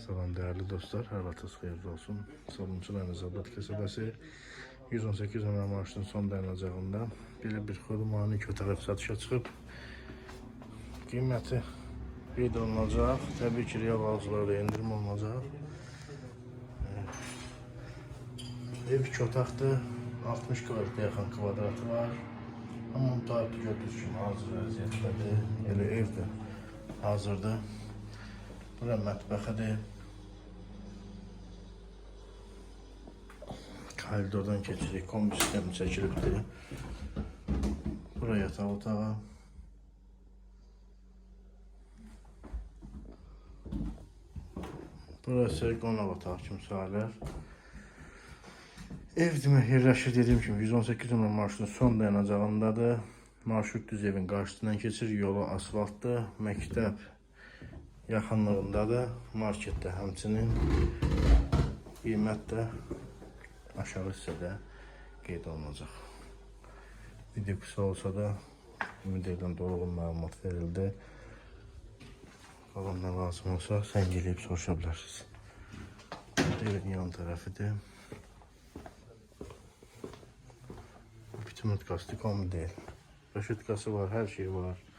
Salam değerli dostlar, hər vaxtınız xeyirli olsun. Salımçılarınız Abad qəsəbəsi 118 nömrə marşının son dayanacağında belə bir xurmanı kötərək satışa çıxıb. Qiyməti qeyd olunacaq. Təbii ki, real alıcılarda endirim olunacaq. Ev iki otaqdır. 60 kvadrata yaxın kvadratı var. Amma mütahibdə gördüyünüz kimi hazır vəziyyətdədir. Elə ev də hazırdır. Bura mətbəxidir. Koridordan keçirik. Kombi sistemi çəkilibdir. Bura yataq otağı. Burası qonaq otağı kimi sayılır. Ev demək yerləşir dediyim kimi 118 nömrə marşrutun son dayanacağındadır. Marşrut düz evin qarşısından keçir, yolu asfaltdır, məktəb yaxınlığındadır. Marketdə həmçinin qiymət də aşağı hissədə qeyd olunacaq. Video qısa olsa da ümid edirəm dolğun məlumat verildi. Qalan nə lazım olsa sən gəlib soruşa bilərsiniz. Evin yan tərəfidir. Bütün tıkası kombi değil. Röşetkası var, her şey var.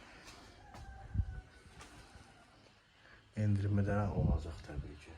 endirmədən olacaq təbii ki.